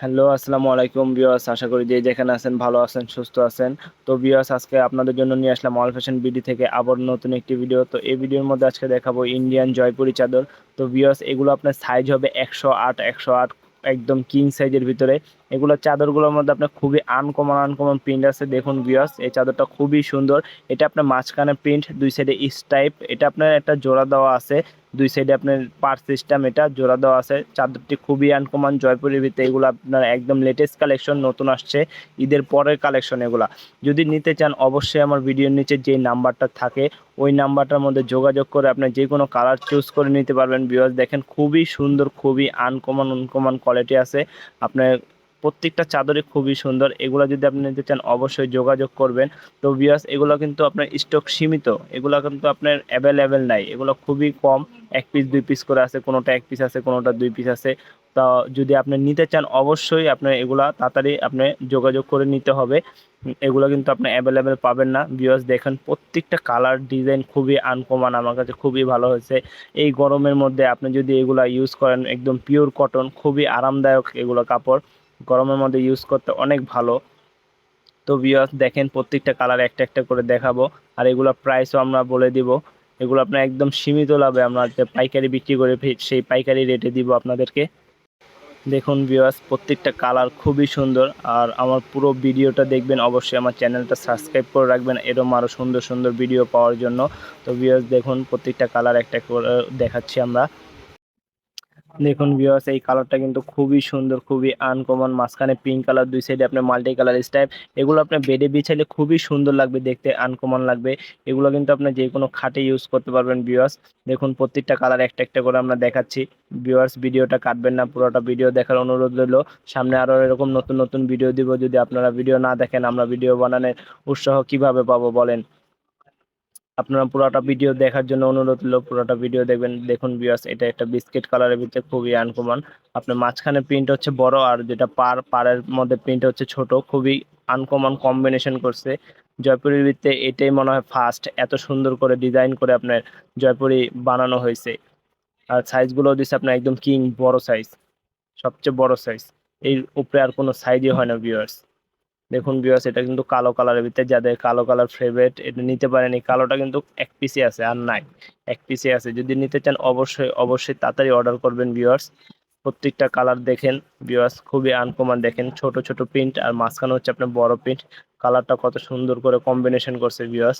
Hello, আসসালামু আলাইকুম বিয়াস আশা করি যে যেখানে আছেন ভালো আছেন, সুস্থ আছেন। তো বিয়াস আজকে আপনাদের জন্য নিয়ে আসলাম অল ফ্যাশন বিডি থেকে আবার নতুন একটি ভিডিও। তো এই ভিডিওর মধ্যে আজকে দেখাবো ইন্ডিয়ান জয়পুরি চাদর। তো বিয়াস এগুলো আপনার সাইজ হবে একশো আট একশো আট একদম কিং সাইজের ভিতরে। এগুলো চাদরগুলোর মধ্যে আপনার খুবই আনকমন আনকমন প্রিন্ট আছে। দেখুন বিয়াস এই চাদরটা খুবই সুন্দর। এটা আপনার মাঝখানে প্রিন্ট দুই সাইডে স্টাইপ এটা আপনার একটা জোড়া দেওয়া আছে। দুই সাইডে আপনার পার সিস্টেম এটা, জোড়া দেওয়া আছে। চাদরটি খুবই আনকমন জয়পুরের ভিতরে এগুলো আপনার একদম লেটেস্ট কালেকশন নতুন আসছে। ঈদের পরের কালেকশন এগুলা। যদি নিতে চান, অবশ্যই আমার ভিডিওর নিচে যে নাম্বারটা থাকে, ওই নাম্বারটার মধ্যে যোগাযোগ করে আপনি যে কোনো কালার চুজ করে নিতে পারবেন। বিওয়াজ দেখেন, খুবই সুন্দর, খুবই আনকমন আনকমন কোয়ালিটি আছে। আপনার প্রত্যেকটা চাদরই খুবই সুন্দর। এগুলো যদি আপনি নিতে চান, অবশ্যই যোগাযোগ করবেন। তো বিয়াস এগুলো কিন্তু আপনার স্টক সীমিত। এগুলো কিন্তু আপনার অ্যাভেলেবেল নাই। এগুলো খুবই কম। এক পিস দুই পিস করে আছে। কোনোটা এক পিস আছে, কোনোটা দুই পিস আছে। তা যদি আপনি নিতে চান, অবশ্যই আপনার এগুলা তাড়াতাড়ি আপনি যোগাযোগ করে নিতে হবে। এগুলো কিন্তু আপনি অ্যাভেলেবেল পাবেন না। বিয়াস দেখেন প্রত্যেকটা কালার ডিজাইন খুবই আনকমন আমার কাছে খুবই ভালো হয়েছে। এই গরমের মধ্যে আপনি যদি এগুলা ইউজ করেন, একদম পিওর কটন খুবই আরামদায়ক এগুলো কাপড়। গরমের মধ্যে ইউজ করতে অনেক ভালো। তো বিয়াস দেখেন প্রত্যেকটা কালার একটা একটা করে দেখাবো। আর এগুলো প্রাইসও আমরা বলে দিব। এগুলো আপনার একদম সীমিত লাভে আমরা পাইকারি বিক্রি করে সেই পাইকারি রেটে দিব আপনাদেরকে। দেখুন বিয়াস প্রত্যেকটা কালার খুবই সুন্দর। আর আমার পুরো ভিডিওটা দেখবেন, অবশ্যই আমার চ্যানেলটা সাবস্ক্রাইব করে রাখবেন। এরকম আরও সুন্দর সুন্দর ভিডিও পাওয়ার জন্য। তো বিয়াস দেখুন প্রত্যেকটা কালার একটা করে দেখাচ্ছি আমরা। দেখুন ভিউয়ার্স এই কালারটা কিন্তু খুবই সুন্দর, খুবই আনকমন মাঝখানে পিঙ্ক কালার দুই সাইডে আপনার মাল্টি কালার স্টাইপ এগুলো আপনার বেডে বিছাইলে খুবই সুন্দর লাগবে, দেখতে আনকমন লাগবে। এগুলো কিন্তু আপনি যে কোনো খাটে ইউজ করতে পারবেন ভিউয়ার্স দেখুন প্রত্যেকটা কালার একটা একটা করে আমরা দেখাচ্ছি। ভিউয়ার্স ভিডিওটা কাটবেন না, পুরোটা ভিডিও দেখার অনুরোধ রইল। সামনে আরও এরকম নতুন নতুন ভিডিও দিব। যদি আপনারা ভিডিও না দেখেন, আমরা ভিডিও বানানোর উৎসাহ কীভাবে পাবো বলেন? আপনারা পুরোটা ভিডিও দেখার জন্য অনুরোধ হলো পুরোটা ভিডিও দেখবেন। দেখুন বিয়াস এটা একটা বিস্কিট কালারের ভিতরে খুবই আনকমন আপনার মাঝখানে প্রিন্ট হচ্ছে বড় আর যেটা পার, পাড়ের মধ্যে প্রিন্ট হচ্ছে ছোট, খুবই আনকমন কম্বিনেশন করছে। জয়পুরের ভিত্তে এটাই মনে হয় ফার্স্ট এত সুন্দর করে ডিজাইন করে আপনার জয়পুরি বানানো হয়েছে। আর সাইজগুলো দিচ্ছে আপনার একদম কিং বড় সাইজ সবচেয়ে বড় সাইজ এর উপরে আর কোনো সাইজই হয় না ভিউয়ার্স দেখুন বিয়াস এটা কিন্তু কালো কালারের ভিতরে যাদের কালো কালার ফেভারিট এটা নিতে পারেন। এই কালোটা কিন্তু এক পিসে আছে আর নাই। এক পিসে আছে। যদি নিতে চান, অবশ্যই অবশ্যই তাড়াতাড়ি অর্ডার করবেন ভিউয়ার্স প্রত্যেকটা কালার দেখেন। ভিউয়ার্স খুবই আনকমন দেখেন। ছোট ছোট প্রিন্ট আর মাঝখানে হচ্ছে আপনার বড় প্রিন্ট কালারটা কত সুন্দর করে কম্বিনেশন করছে ভিউয়ার্স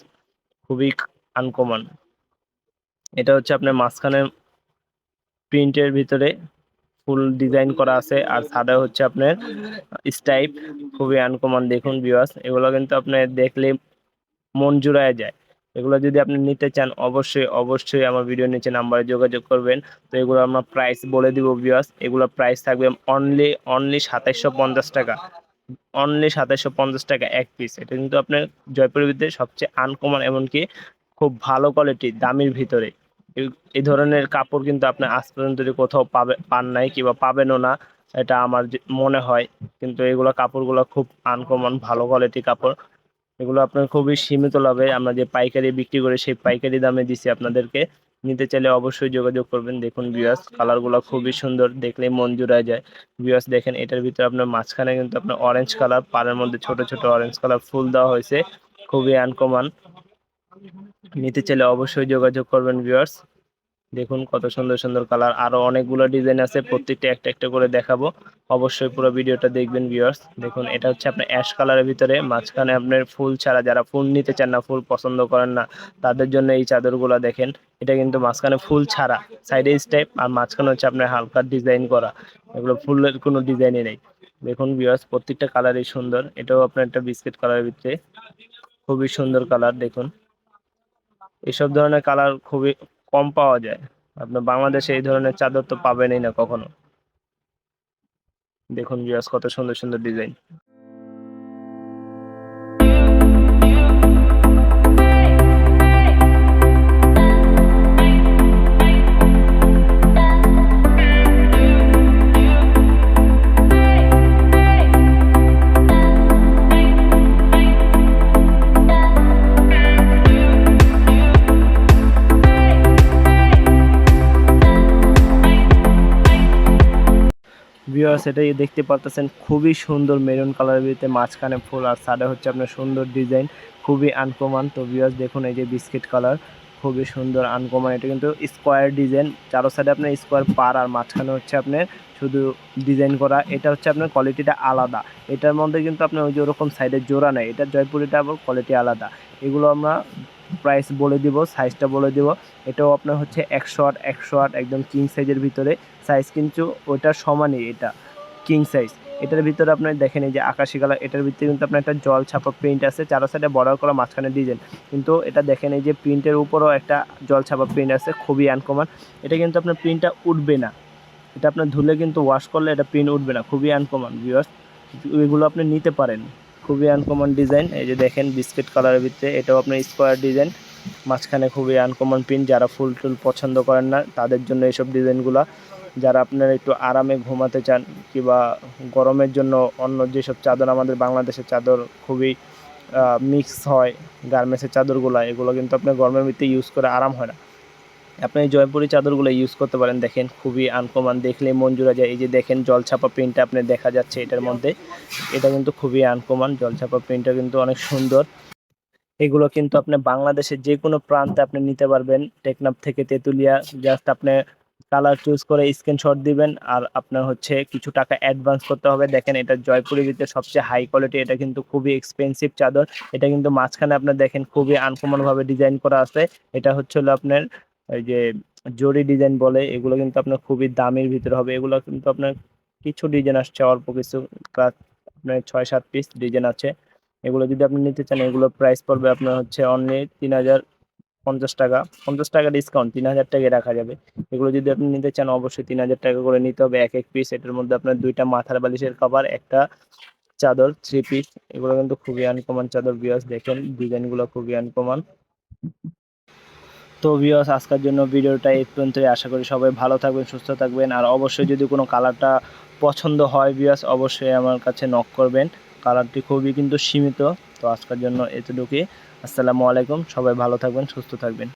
খুবই আনকমন এটা হচ্ছে আপনার মাঝখানে প্রিন্টের ভিতরে। ফুল ডিজাইন করা আছে আর সাদা হচ্ছে আপনার স্টাইপ। খুবই আনকমন দেখুন বিওয়াস এগুলো কিন্তু আপনি দেখলে মন জুড়ায় যায়। এগুলো যদি আপনি নিতে চান, অবশ্যই অবশ্যই আমার ভিডিও নিচে নাম্বারে যোগাযোগ করবেন। তো এগুলো আমরা প্রাইস বলে দিব বিওয়াস এগুলো প্রাইস থাকবে অনলি অনলি সাতাইশশো পঞ্চাশ টাকা। অনলি সাতাইশশো পঞ্চাশ টাকা এক পিস এটা কিন্তু আপনার জয়পুরের ভিতরে সবচেয়ে আনকমন এমনকি খুব ভালো কোয়ালিটি দামির ভিতরে। এই ধরনের কাপড় কিন্তু আপনি আজ পর্যন্ত কোথাও পাবে, পান নাই কিংবা পাবেনও না, এটা আমার মনে হয়। কিন্তু এগুলো কাপড়গুলো খুব আনকমন ভালো কোয়ালিটি কাপড়। এগুলো আপনার খুবই সীমিত লাভে আমরা যে পাইকারি বিক্রি করে, সেই পাইকারি দামে দিছি আপনাদেরকে। নিতে চাইলে অবশ্যই যোগাযোগ করবেন। দেখুন বিয়াস কালারগুলো খুবই সুন্দর, দেখলেই মন জুড়ায় যায়। বিয়াস দেখেন, এটার ভিতরে আপনার মাঝখানে কিন্তু আপনার অরেঞ্জ কালার পাড়ের মধ্যে ছোট ছোট অরেঞ্জ কালার ফুল দেওয়া হয়েছে। খুবই আনকমন নিতে চাইলে অবশ্যই যোগাযোগ করবেন ভিউয়ার্স দেখুন কত সুন্দর সুন্দর কালার আরও অনেকগুলো ডিজাইন আছে, প্রত্যেকটা একটা একটা করে দেখাবো। অবশ্যই পুরো ভিডিওটা দেখবেন ভিউয়ার্স দেখুন, এটা হচ্ছে আপনার অ্যাশ কালারের ভিতরে, মাঝখানে আপনার ফুল ছাড়া, যারা ফুল নিতে চান না, ফুল পছন্দ করেন না, তাদের জন্য এই চাদরগুলো দেখেন। এটা কিন্তু মাঝখানে ফুল ছাড়া সাইডে স্টেপ আর মাঝখানে হচ্ছে আপনার হালকা ডিজাইন করা। এগুলো ফুলের কোনো ডিজাইনই নেই। দেখুন ভিউয়ার্স প্রত্যেকটা কালারই সুন্দর। এটাও আপনার একটা বিস্কিট কালারের ভিতরে। খুবই সুন্দর কালার দেখুন। এসব ধরনের কালার খুবই কম পাওয়া যায়। আপনার বাংলাদেশে এই ধরনের চাদর তো পাবেনই না কখনো। দেখুন বিয়াস কত সুন্দর সুন্দর ডিজাইন ভিউয়ার্স এটাই দেখতে পারতেছেন, খুবই সুন্দর মেরুন কালারের ভিতরে মাঝখানে ফুল আর সাদা হচ্ছে আপনার সুন্দর ডিজাইন খুবই আনকমন তো ভিউয়ার্স দেখুন এই যে বিস্কিট কালার খুবই সুন্দর আনকমন এটা কিন্তু স্কোয়ার ডিজাইন চারো সাইডে আপনার স্কোয়ার পার আর মাঝখানে হচ্ছে আপনার শুধু ডিজাইন করা। এটা হচ্ছে আপনার কোয়ালিটিটা আলাদা। এটার মধ্যে কিন্তু আপনার ওই যে ওরকম সাইডের জোড়া নেই, এটা জয়পুরিটা আবার কোয়ালিটি আলাদা। এগুলো আমরা প্রাইস বলে দিব সাইজটা বলে দিব। এটাও আপনার হচ্ছে একশো আট একশো আট, একদম কিং সাইজের ভিতরে। সাইজ কিন্তু ওইটার সমানই এটা কিং সাইজ এটার ভিতরে আপনার দেখেন এই যে আকাশি কালার এটার ভিতরে কিন্তু আপনার একটা জল ছাপা প্রিন্ট আছে, চারো সাইডে বর্ডার করা মাঝখানে ডিজাইন কিন্তু এটা দেখেন এই যে প্রিন্টের উপরও একটা জল ছাপা প্রিন্ট আছে, খুবই আনকমন এটা কিন্তু আপনার প্রিন্টটা উঠবে না। এটা আপনার ধুলে কিন্তু ওয়াশ করলে এটা প্রিন্ট উঠবে না, খুবই আনকমন ভিউয়ার্স এগুলো আপনি নিতে পারেন, খুবই আনকমন ডিজাইন এই যে দেখেন বিস্কিট কালারের ভিতরে, এটাও আপনার স্কোয়ার ডিজাইন মাঝখানে খুবই আনকমন প্রিন্ট যারা ফুল টুল পছন্দ করেন না, তাদের জন্য এইসব ডিজাইনগুলো। যারা আপনারা একটু আরামে ঘুমাতে চান, কিংবা গরমের জন্য অন্য যেসব চাদর আমাদের বাংলাদেশের চাদর খুবই মিক্স হয়, গার্মেন্টসের চাদরগুলো, এগুলো কিন্তু আপনার গরমের ভিতরে ইউজ করে আরাম হয় না। আপনি জয়পুরি চাদরগুলো ইউজ করতে পারেন, দেখেন খুবই আনকমন দেখলে মন জুড়া যায়। এই যে দেখেন জলছাপা প্রিন্টটা আপনি দেখা যাচ্ছে এটার মধ্যে, এটা কিন্তু খুবই আনকমন জলছাপা প্রিন্টটা কিন্তু অনেক সুন্দর। এগুলো কিন্তু আপনি বাংলাদেশের যে কোনো প্রান্তে আপনি নিতে পারবেন। টেকনাফ থেকে তেঁতুলিয়া জাস্ট আপনি কালার চুজ করে স্ক্রিনশট দিবেন আর আপনার হচ্ছে কিছু টাকা অ্যাডভান্স করতে হবে। দেখেন এটা জয়পুরের ভিতরে সবচেয়ে হাই কোয়ালিটি এটা কিন্তু খুবই এক্সপেন্সিভ চাদর। এটা কিন্তু মাঝখানে আপনার দেখেন খুবই আনকমন ভাবে ডিজাইন করা আছে। এটা হচ্ছে হলো আপনার এই যে জরি ডিজাইন বলে, এগুলো কিন্তু আপনার খুবই দামের ভিতরে হবে। এগুলো কিন্তু আপনার কিছু ডিজাইন আসছে, অল্প কিছু আপনার ছয় সাত পিস ডিজাইন আছে। এগুলো যদি আপনি নিতে চান এগুলো প্রাইস পড়বে আপনার হচ্ছে অনলি তিন হাজার পঞ্চাশ টাকা। পঞ্চাশ টাকা ডিসকাউন্ট তিন হাজার টাকায় রাখা যাবে। এগুলো যদি আপনি নিতে চান, অবশ্যই তিন হাজার টাকা করে নিতে হবে। এক এক পিস এটার মধ্যে আপনার দুইটা মাথার বালিশের কভার একটা চাদর থ্রি পিস এগুলো কিন্তু খুবই আনকমন চাদর বিয়াস দেখেন। ডিজাইনগুলো খুবই আনকমন তো ভিউয়ার্স আজকের জন্য ভিডিওটা এই পর্যন্তই। আশা করি সবাই ভালো থাকবেন, সুস্থ থাকবেন। আর অবশ্যই যদি কোনো কালারটা পছন্দ হয় ভিউয়ার্স অবশ্যই আমার কাছে নক করবেন। কালারটি খুবই কিন্তু সীমিত। তো আজকের জন্য এতটুকুই। আসসালামু আলাইকুম। সবাই ভালো থাকবেন, সুস্থ থাকবেন।